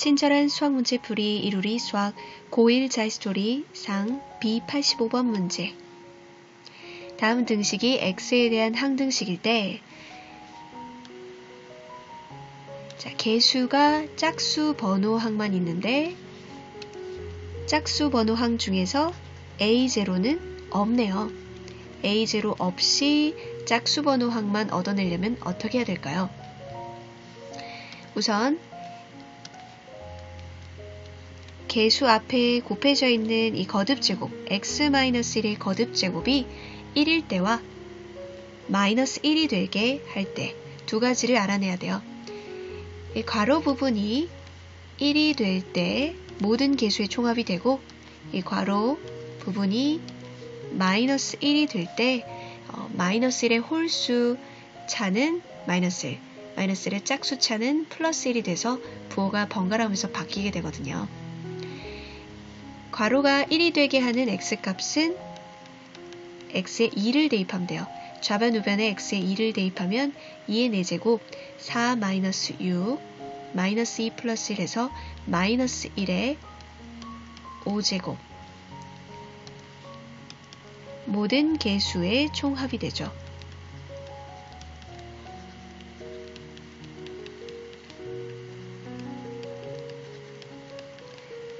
친절한 수학 문제 풀이 이루리 수학 고1 자이스토리 상 B85번 문제. 다음 등식이 x에 대한 항등식일 때 자, 개수가 짝수 번호항만 있는데 짝수 번호항 중에서 A0는 없네요. A0 없이 짝수 번호항만 얻어내려면 어떻게 해야 될까요? 우선 개수 앞에 곱해져 있는 이 거듭제곱 x-1의 거듭제곱이 1일 때와 마이너스 1이 되게 할 때 두 가지를 알아내야 돼요. 이 괄호 부분이 1이 될 때 모든 개수의 총합이 되고 이 괄호 부분이 마이너스 1이 될때 어, 마이너스 1의 홀수 차는 마이너스 1, 마이너스 1의 짝수 차는 플러스 1이 돼서 부호가 번갈아가면서 바뀌게 되거든요. 괄호가 1이 되게 하는 x값은 x에 2를 대입하면 돼요. 좌변 우변에 x에 2를 대입하면 2의 4제곱 4 마이너스 6 마이너스 2 플러스 1에서 마이너스 1의 5제곱 모든 개수의 총합이 되죠.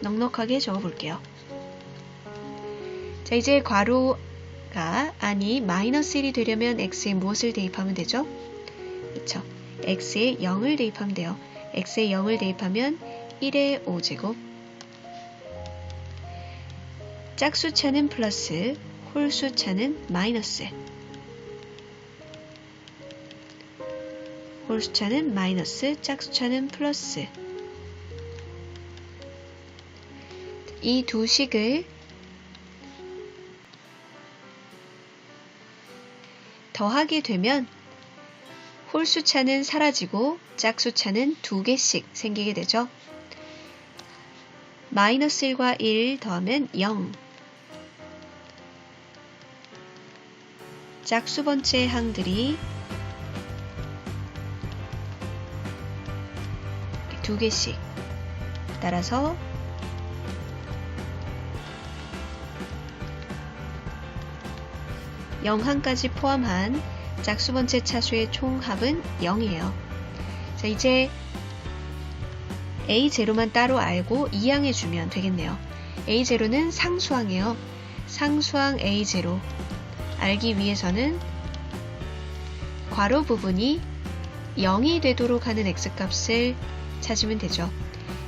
넉넉하게 적어볼게요. 자, 이제 괄호가 아니 마이너스 1이 되려면 x에 무엇을 대입하면 되죠? 그쵸? x에 0을 대입하면 돼요. x에 0을 대입하면 1의 5제곱 짝수차는 플러스 홀수차는 마이너스 홀수차는 마이너스 짝수차는 플러스 이 두 식을 더하게 되면 홀수차는 사라지고 짝수차는 두 개씩 생기게 되죠. 마이너스 1과 1 더하면 0. 짝수 번째 항들이 두 개씩 따라서 영항까지 포함한 짝수 번째 차수의 총합은 0이에요. 자, 이제 A0만 따로 알고 이항해 주면 되겠네요. A0는 상수항이에요. 상수항 A0 알기 위해서는 괄호 부분이 0이 되도록 하는 x값을 찾으면 되죠.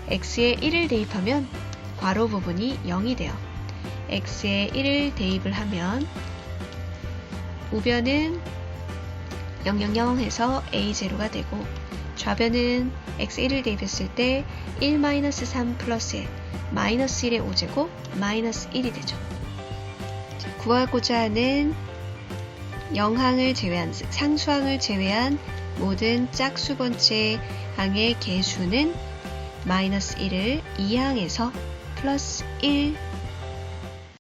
x에 1을 대입하면 괄호 부분이 0이 돼요. x에 1을 대입을 하면 우변은 000 해서 A0가 되고 좌변은 x1을 대입했을 때 1-3 플러스 1 마이너스 1의 5제곱 마이너스 1이 되죠. 자, 구하고자 하는 영항을 제외한 상수항을 제외한 모든 짝수 번째 항의 개수는 마이너스 1을 2항에서 플러스 1